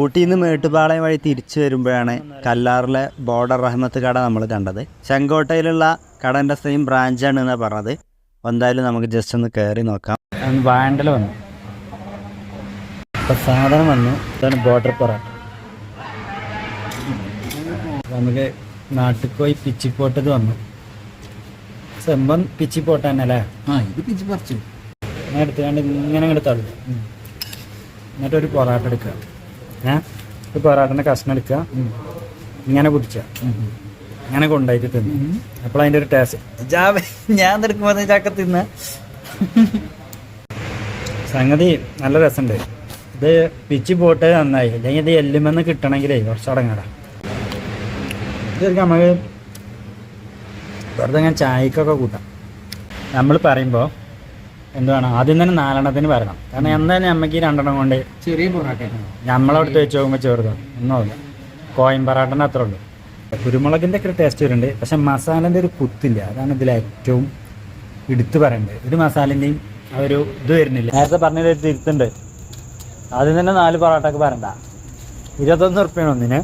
ഊട്ടിയിൽ നിന്ന് മേട്ടുപാളയം വഴി തിരിച്ചു വരുമ്പോഴാണ് കല്ലാറിലെ ബോർഡർ റഹ്മത്ത് കട നമ്മൾ കണ്ടത്. ചെങ്കോട്ടയിലുള്ള കടന്റെ സെയിം ബ്രാഞ്ചാണ് എന്നാണ് പറഞ്ഞത്. എന്തായാലും നമുക്ക് ജസ്റ്റ് ഒന്ന് കയറി നോക്കാം. വാണ്ടൽ വന്നു. ഇപ്പം സാധനം വന്നു. ഇതാണ് ബോർഡർ പൊറോട്ട. നമുക്ക് നാട്ടിൽക്കോയി പിച്ചിപ്പോട്ടത് വന്നു. സെമ്പം പിച്ചിപ്പോട്ട തന്നെ അല്ലേ ആ ഇത് പിച്ചി പറിച്ചു. ഇങ്ങനെ എടുത്തുകൊണ്ട് ഇങ്ങനെ ഇങ്ങോട്ട് തള്ളു. എന്നിട്ടൊരു പൊറാട്ട എടുക്കുക. ഏ? ഒരു പൊറാട്ടന്റെ കഷ്ണം എടുക്കുക. ഇങ്ങനെ കുടിക്കുക ഇങ്ങനെ കൊണ്ടായിട്ട് തിന്നു. അപ്പോൾ അതിന്റെ ഒരു ടേസ്റ്റ് ഞാൻ എടുക്കുമ്പോൾ ചാക്ക തിന്ന. സംഗതി നല്ല രസമുണ്ട് ഇത് പിച്ചി പോട്ട് നന്നായി. അല്ലെങ്കിൽ ഇത് എല്ലുമെന്ന് കിട്ടണമെങ്കിലേ കുറച്ച് അടങ്ങടാ. ഇതൊക്കെ നമുക്ക് വെറുതെ ഞാൻ ചായക്കൊക്കെ കൂട്ടാം. നമ്മൾ പറയുമ്പോൾ എന്താണ് ആദ്യം തന്നെ നാലെണ്ണത്തിന് വരണം. കാരണം എന്തായാലും അമ്മയ്ക്ക് രണ്ടെണ്ണം കൊണ്ട് ചെറിയ പൊറാട്ട നമ്മളവിടുത്തെ വെച്ച് നോക്കുമ്പോൾ ചെറുതാണ് ഒന്നുമില്ല കോയം പറാട്ടന്റെ അത്ര ഉള്ളൂ. കുരുമുളകിന്റെ ഒക്കെ ടേസ്റ്റ് വരുന്നുണ്ട്. പക്ഷെ മസാലന്റെ ഒരു കുത്തില്ല. അതാണ് ഇതിൽ ഏറ്റവും എടുത്തു പറയേണ്ടത്. ഒരു മസാലന്റെയും ആ ഒരു ഇത് വരുന്നില്ല. നേരത്തെ പറഞ്ഞത് തിരുത്തുണ്ട്. ആദ്യം തന്നെ നാല് പൊറോട്ടക്ക് പറയണ്ട ഇരുപത്തൊന്ന് ഉറുപ്പ്യാണ് ഒന്നിന്.